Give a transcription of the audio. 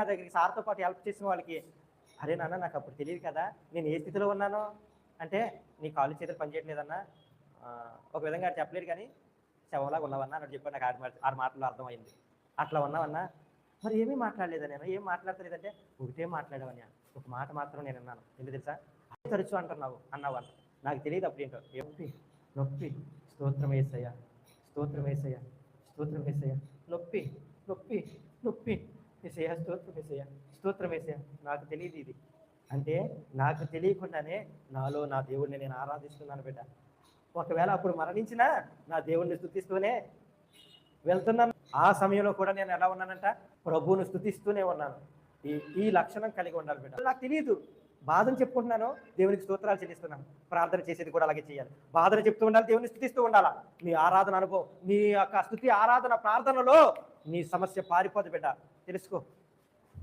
నా దగ్గరికి సార్తో పాటు హెల్ప్ చేసిన వాళ్ళకి అరే నాన్న నాకు అప్పుడు తెలియదు కదా నేను ఏ స్థితిలో ఉన్నానో? అంటే నీ కాలు చేతులు పనిచేయట్లేదన్నా ఒక విధంగా అది చెప్పలేడు కానీ శవంలాగా ఉన్నావన్నా అని చెప్పాను నాకు ఆరు ఆరు మాటలు అర్థమైంది. అట్లా ఉన్నావన్నా? మరి ఏమీ మాట్లాడలేదా నేను ఏం మాట్లాడతలేదంటే ఒకటే మాట్లాడవని ఒక మాట మాత్రం నేను అన్నాను ఎందుకు తెలుసా? తరచు అంటున్నావు అన్నావు అన్న నాకు తెలియదు అప్పుడు ఏంటో. నొప్పి నొప్పి. స్తోత్రం వేసయ్యా స్తోత్రం వేసయ్యా స్తోత్రం వేసయ్యా నొప్పి నొప్పి నొప్పి. వేసయ్యా స్తోత్రం వేసయ్యా స్తోత్రం వేసయ్యా నాకు తెలియదు ఇది. అంటే నాకు తెలియకుండానే నాలో నా దేవుడిని నేను ఆరాధిస్తున్నాను బిడ్డ. ఒకవేళ అప్పుడు మరణించినా నా దేవుణ్ణి స్థుతిస్తూనే వెళ్తున్నాను. ఆ సమయంలో కూడా నేను ఎలా ఉన్నానంట? ప్రభువును స్థుతిస్తూనే ఉన్నాను. ఈ ఈ లక్షణం కలిగి ఉండాలి బిడ్డ. నాకు తెలియదు. బాధను చెప్పుకుంటున్నాను. దేవునికి స్తోత్రాలు చెల్లిస్తున్నాను. ప్రార్థన చేసేది కూడా అలాగే చేయాలి. బాధను చెప్తూ ఉండాలి దేవుని స్థుతిస్తూ ఉండాలా? నీ ఆరాధన అనుభవం నీ యొక్క స్థుతి ఆరాధన ప్రార్థనలో నీ సమస్య పారిపోదు బిడ్డ. తెలుసుకో.